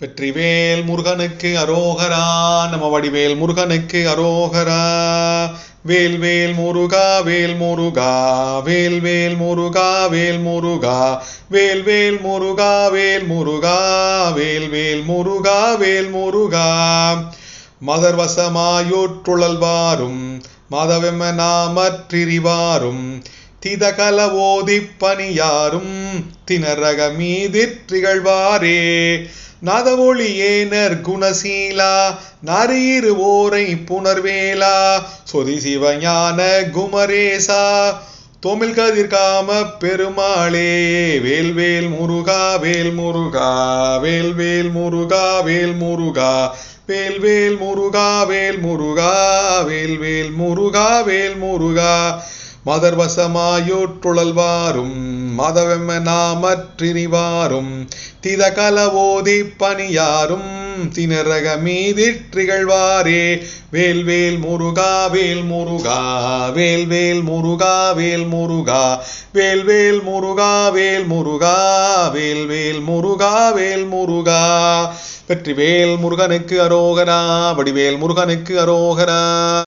வெற்றிவேல் முருகனுக்கு அரோகரா நம்ம வடிவேல் முருகனுக்கு அரோகரா. வேல் வேல் முருகா வேல் முருகா வேல் வேல் முருகா வேல் முருகா. வேல் வேல் முருகா வேல் முருகா வேல் வேல் முருகா வேல் முருகா. மதர் வசமாயுற்றுழல்வாரும் மாதவெம்ம நாமற்றிரிவாரும் திதகல ஓதிப் பணியாரும் மீதி மீதிற் திகழ்வாரே நாதவொளி ஏனர் குணசீலா நரீரு ஓரை புனர்வேலா சொதி சிவஞான குமரேசா தோமில் கதிர்காம பெருமாளே. வேல் வேல் முருகா வேல் முருகா வேல் வேல் முருகா வேல் முருகா. வேல் வேல் முருகா வேல் முருகா வேல் வேல் முருகா வேல் முருகா. மதர் வசமாயுற்றுழல்வாரும் மதவெம்ம நாமற்றினிவாரும் திதகல ஓதி பணியாரும் திணறக மீதிற்றிகழ்வாரே வேல்வேல் வேல் வேல் முருகா வேல் முருகா வேல் முருகா வேல் முருகா வேல் முருகா வேல் முருகா வேல் வேல் முருகா வேல் முருகா. வெற்றிவேல் முருகனுக்கு அரோகரா வடிவேல் முருகனுக்கு அரோகரா.